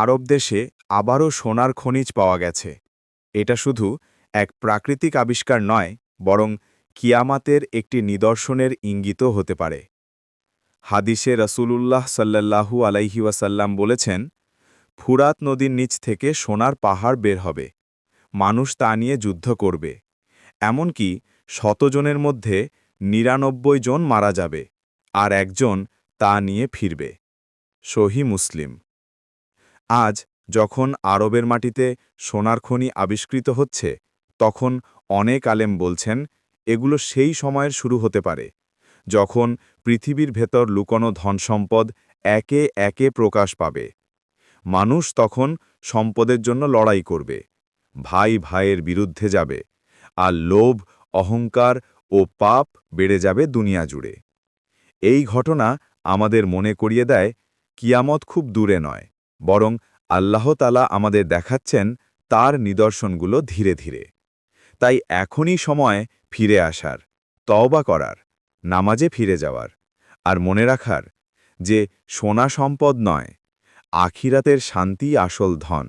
আরব দেশে আবারও সোনার খনিজ পাওয়া গেছে। এটা শুধু এক প্রাকৃতিক আবিষ্কার নয়, বরং কিয়ামাতের একটি নিদর্শনের ইঙ্গিতও হতে পারে। হাদিসে রসুলুল্লাহ সাল্লাল্লাহু আলাইহি ওয়াসাল্লাম বলেছেন, ফুরাত নদীর নিচ থেকে সোনার পাহাড় বের হবে। মানুষ তা নিয়ে যুদ্ধ করবে। এমনকি শতজনের মধ্যে নিরানব্বই জন মারা যাবে, আর একজন তা নিয়ে ফিরবে। সহি মুসলিম আজ যখন আরবের মাটিতে সোনার খনি আবিষ্কৃত হচ্ছে, তখন অনেক আলেম বলছেন, এগুলো সেই সময়ের শুরু হতে পারে, যখন পৃথিবীর ভেতর লুকোনো ধনসম্পদ একে একে প্রকাশ পাবে। মানুষ তখন সম্পদের জন্য লড়াই করবে, ভাই ভাইয়ের বিরুদ্ধে যাবে, আর লোভ, অহংকার ও পাপ বেড়ে যাবে দুনিয়া জুড়ে। এই ঘটনা আমাদের মনে করিয়ে দেয়, কিয়ামত খুব দূরে নয়। বরং আল্লাহ তালা আমাদের দেখাচ্ছেন তার নিদর্শনগুলো ধীরে ধীরে। তাই এখনই সময় ফিরে আসার, তওবা করার, নামাজে ফিরে যাওয়ার, আর মনে রাখার যে সোনা সম্পদ নয়, আখিরাতের শান্তি আসল ধন।